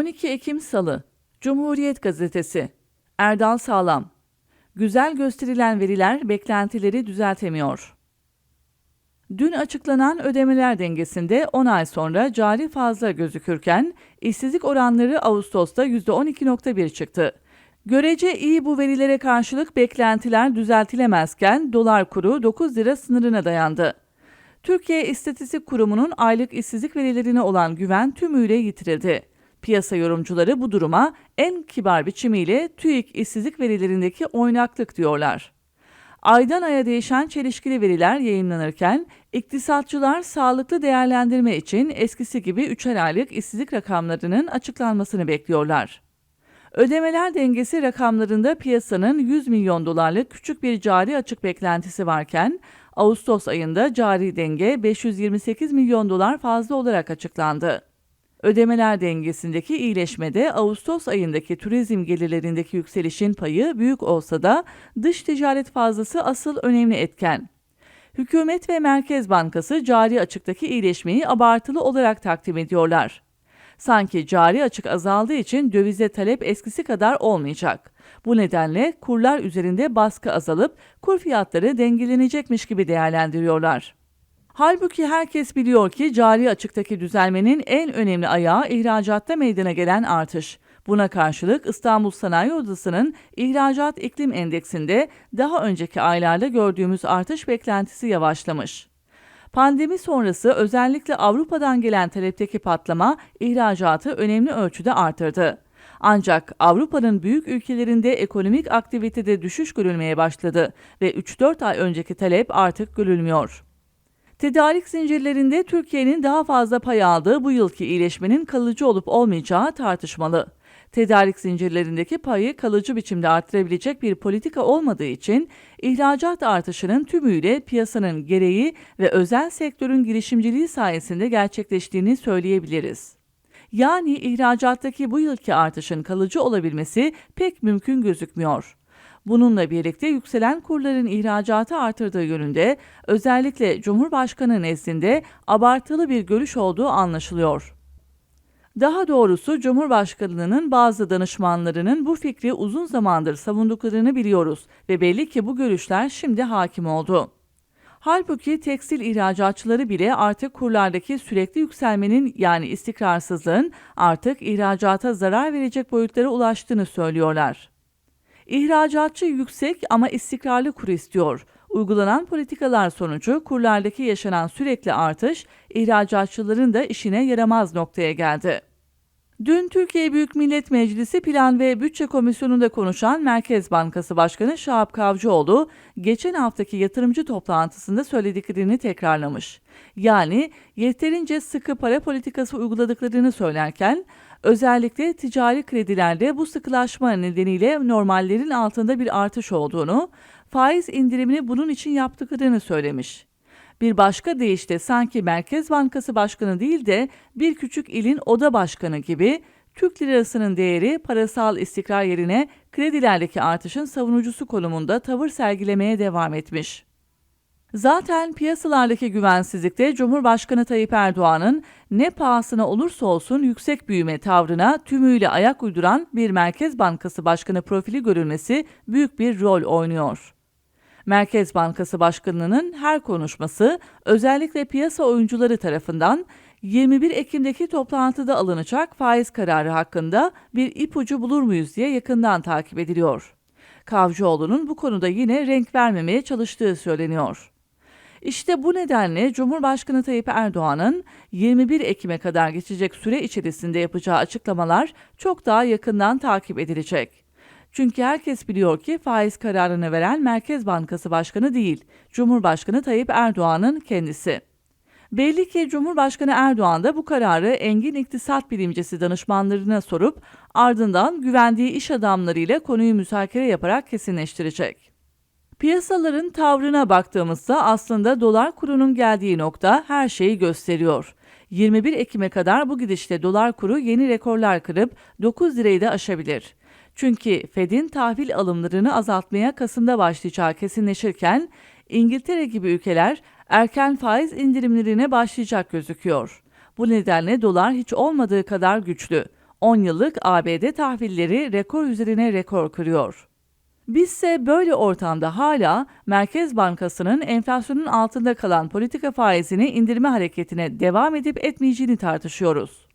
12 Ekim Salı Cumhuriyet Gazetesi Erdal Sağlam Güzel gösterilen veriler beklentileri düzeltemiyor. Dün açıklanan ödemeler dengesinde 10 ay sonra cari fazla gözükürken işsizlik oranları Ağustos'ta %12.1 çıktı. Görece iyi bu verilere karşılık beklentiler düzeltilemezken dolar kuru 9 lira sınırına dayandı. Türkiye İstatistik Kurumu'nun aylık işsizlik verilerine olan güven tümüyle yitirildi. Piyasa yorumcuları bu duruma en kibar biçimiyle TÜİK işsizlik verilerindeki oynaklık diyorlar. Aydan aya değişen çelişkili veriler yayınlanırken iktisatçılar sağlıklı değerlendirme için eskisi gibi üçer aylık işsizlik rakamlarının açıklanmasını bekliyorlar. Ödemeler dengesi rakamlarında piyasanın 100 milyon dolarlık küçük bir cari açık beklentisi varken Ağustos ayında cari denge 528 milyon dolar fazla olarak açıklandı. Ödemeler dengesindeki iyileşmede Ağustos ayındaki turizm gelirlerindeki yükselişin payı büyük olsa da dış ticaret fazlası asıl önemli etken. Hükümet ve Merkez Bankası cari açıktaki iyileşmeyi abartılı olarak takdim ediyorlar. Sanki cari açık azaldığı için dövize talep eskisi kadar olmayacak. Bu nedenle kurlar üzerinde baskı azalıp kur fiyatları dengelenecekmiş gibi değerlendiriyorlar. Halbuki herkes biliyor ki cari açıktaki düzelmenin en önemli ayağı ihracatta meydana gelen artış. Buna karşılık İstanbul Sanayi Odası'nın ihracat iklim endeksinde daha önceki aylarda gördüğümüz artış beklentisi yavaşlamış. Pandemi sonrası özellikle Avrupa'dan gelen talepteki patlama ihracatı önemli ölçüde artırdı. Ancak Avrupa'nın büyük ülkelerinde ekonomik aktivitede düşüş görülmeye başladı ve 3-4 ay önceki talep artık görülmüyor. Tedarik zincirlerinde Türkiye'nin daha fazla pay aldığı bu yılki iyileşmenin kalıcı olup olmayacağı tartışmalı. Tedarik zincirlerindeki payı kalıcı biçimde arttırabilecek bir politika olmadığı için ihracat artışının tümüyle piyasanın gereği ve özel sektörün girişimciliği sayesinde gerçekleştiğini söyleyebiliriz. Yani ihracattaki bu yılki artışın kalıcı olabilmesi pek mümkün gözükmüyor. Bununla birlikte yükselen kurların ihracatı artırdığı yönünde özellikle Cumhurbaşkanı nezdinde abartılı bir görüş olduğu anlaşılıyor. Daha doğrusu Cumhurbaşkanlığının bazı danışmanlarının bu fikri uzun zamandır savunduklarını biliyoruz ve belli ki bu görüşler şimdi hakim oldu. Halbuki tekstil ihracatçıları bile artık kurlardaki sürekli yükselmenin yani istikrarsızlığın artık ihracata zarar verecek boyutlara ulaştığını söylüyorlar. İhracatçı yüksek ama istikrarlı kur istiyor. Uygulanan politikalar sonucu kurlardaki yaşanan sürekli artış ihracatçıların da işine yaramaz noktaya geldi. Dün Türkiye Büyük Millet Meclisi Plan ve Bütçe Komisyonu'nda konuşan Merkez Bankası Başkanı Şahap Kavcıoğlu, geçen haftaki yatırımcı toplantısında söylediklerini tekrarlamış. Yani yeterince sıkı para politikası uyguladıklarını söylerken, özellikle ticari kredilerde bu sıkılaşma nedeniyle normallerin altında bir artış olduğunu, faiz indirimini bunun için yaptıklarını söylemiş. Bir başka deyişle sanki Merkez Bankası Başkanı değil de bir küçük ilin oda başkanı gibi Türk lirasının değeri parasal istikrar yerine kredilerdeki artışın savunucusu konumunda tavır sergilemeye devam etmiş. Zaten piyasalardaki güvensizlikte Cumhurbaşkanı Tayyip Erdoğan'ın ne pahasına olursa olsun yüksek büyüme tavrına tümüyle ayak uyduran bir Merkez Bankası Başkanı profili görülmesi büyük bir rol oynuyor. Merkez Bankası Başkanı'nın her konuşması özellikle piyasa oyuncuları tarafından 21 Ekim'deki toplantıda alınacak faiz kararı hakkında bir ipucu bulur muyuz diye yakından takip ediliyor. Kavcıoğlu'nun bu konuda yine renk vermemeye çalıştığı söyleniyor. İşte bu nedenle Cumhurbaşkanı Tayyip Erdoğan'ın 21 Ekim'e kadar geçecek süre içerisinde yapacağı açıklamalar çok daha yakından takip edilecek. Çünkü herkes biliyor ki faiz kararını veren Merkez Bankası Başkanı değil, Cumhurbaşkanı Tayyip Erdoğan'ın kendisi. Belli ki Cumhurbaşkanı Erdoğan da bu kararı engin iktisat bilimcisi danışmanlarına sorup ardından güvendiği iş adamlarıyla konuyu müzakere yaparak kesinleştirecek. Piyasaların tavrına baktığımızda aslında dolar kurunun geldiği nokta her şeyi gösteriyor. 21 Ekim'e kadar bu gidişte dolar kuru yeni rekorlar kırıp 9 lirayı da aşabilir. Çünkü Fed'in tahvil alımlarını azaltmaya Kasım'da başlayacağı kesinleşirken İngiltere gibi ülkeler erken faiz indirimlerine başlayacak gözüküyor. Bu nedenle dolar hiç olmadığı kadar güçlü. 10 yıllık ABD tahvilleri rekor üzerine rekor kırıyor. Bizse böyle ortamda hala Merkez Bankası'nın enflasyonun altında kalan politika faizini indirme hareketine devam edip etmeyeceğini tartışıyoruz.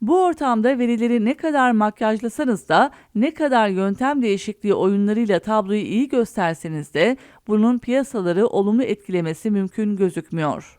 Bu ortamda verileri ne kadar makyajlasanız da ne kadar yöntem değişikliği oyunlarıyla tabloyu iyi gösterseniz de bunun piyasaları olumlu etkilemesi mümkün gözükmüyor.